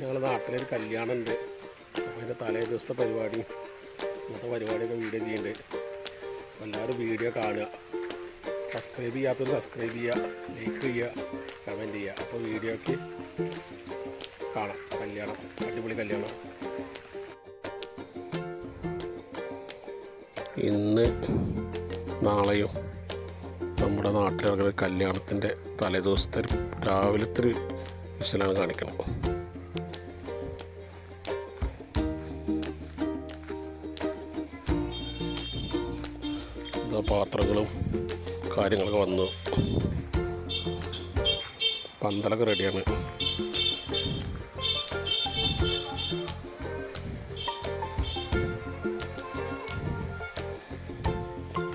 ഞങ്ങളുടെ നാട്ടിലൊരു കല്യാണം ഉണ്ട് അപ്പോൾ അതിന്റെ തലേ ദിവസത്തെ പരിപാടി. ഇന്നത്തെ പരിപാടിയൊക്കെ വീഡിയോ ചെയ്യുന്നുണ്ട്. അപ്പോൾ എല്ലാവരും വീഡിയോ കാണുക. സബ്സ്ക്രൈബ് ചെയ്യാത്തവർ സബ്സ്ക്രൈബ് ചെയ്യുക. ലൈക്ക് ചെയ്യുക. കമന്റ് ചെയ്യുക. അപ്പോൾ വീഡിയോയ്ക്ക് കാണാം. കല്യാണം. അടിപൊളി കല്യാണം. ഇന്ന് നാളെയും നമ്മുടെ നാട്ടിലെ കല്യാണത്തിന്റെ തലേദിവസത്തെ രാവിലത്തെ ഒരു വിഷലാണ് കാണിക്കണം ഇതാ പാത്രങ്ങളും കാര്യങ്ങളൊക്കെ വന്നു. പന്തലൊക്കെ റെഡിയാണ്.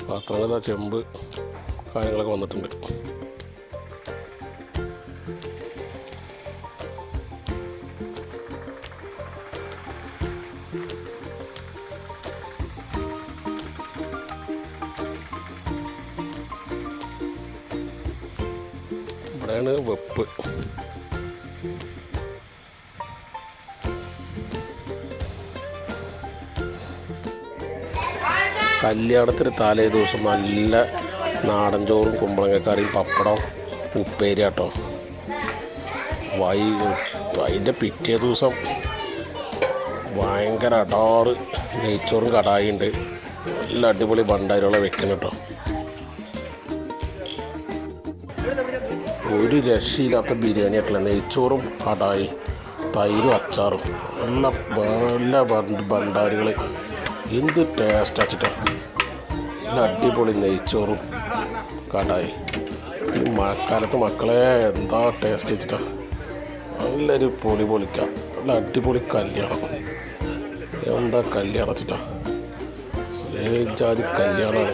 പാത്രങ്ങൾ ഇതാ ചെമ്പ് കാര്യങ്ങളൊക്കെ വന്നിട്ടുണ്ട്. ഇവിടെയാണ് വെപ്പ്. കല്യാണത്തിന് തലേ ദിവസം നല്ല നാടൻ ചോറും കുമ്പളങ്ങക്കറിയും പപ്പടം ഉപ്പേരി കേട്ടോ വൈ അതിന്റെ പിറ്റേ ദിവസം ഭയങ്കര അടാറ് നെയ്ച്ചോറും കടായി ഉണ്ട് നല്ല അടിപൊളി ഭണ്ടാരികളെ വെക്കണം കേട്ടോ ഒരു രക്ഷയില്ലാത്ത ബിരിയാണി ആക്കില്ല നെയ്ച്ചോറും കടായി തൈരും അച്ചാറും. നല്ല നല്ല ബണ്ട് ഭണ്ടാരികൾ എന്ത് ടേസ്റ്റ് ആച്ചിട്ടാ. നല്ല അടിപൊളി നെയ്ച്ചോറും കടായി. ഈ മഴക്കാലത്ത് മക്കളെ എന്താ ടേസ്റ്റ് വെച്ചിട്ടാ നല്ലൊരു പൊളി പൊളിക്കാം. നല്ല അടിപൊളി കല്യാണം. എന്താ കല്യാണം വെച്ചിട്ടാ ജാതി കല്യാണമാണ്